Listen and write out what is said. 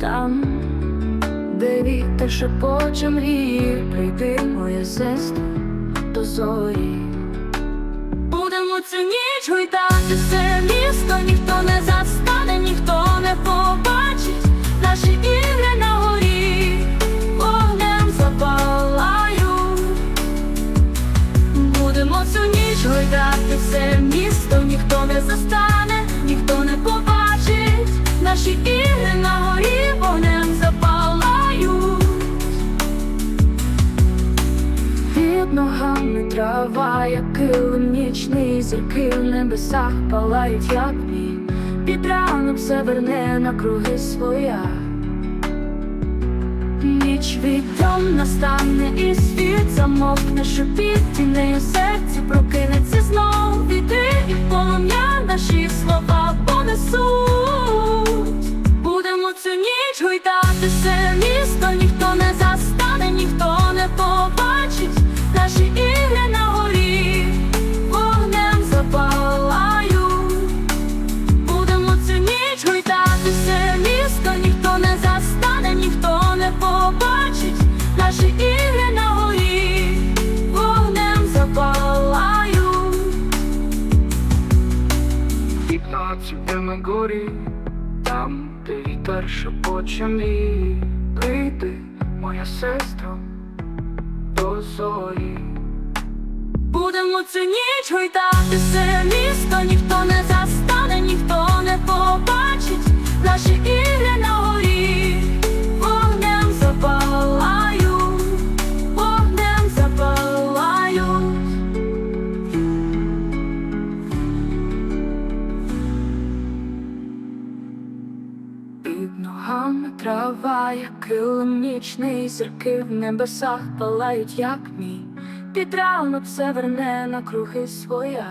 там, де вітер шепоче мрії, прийди, моя сестра, до зорі. Будемо цю ніч гойдати все місто, ніхто не застане, ніхто не побачить наші ігри на горі, вогнем запалають. Будемо цю ніч гойдати все місто, ніхто не застане, Під ногами трава, як килим нічний, зірки в небесах палають, як мій. Під раном все верне на круги своя. Ніч відьом настане і світ замовкне, шепіт тінею серці прокинеться знов Іди і полум'я наші слова понесуть. П'ятнадцять горі, там, де вітер шепоче мій, прийди, моя сестра, до зорі. Будемо цю ніч все місто, ніхто не застане, ніхто не побачить. Наші ігри Під ногами трава, як килим нічний, зірки в небесах палають, як мій. Під ранок все верне на круги своя.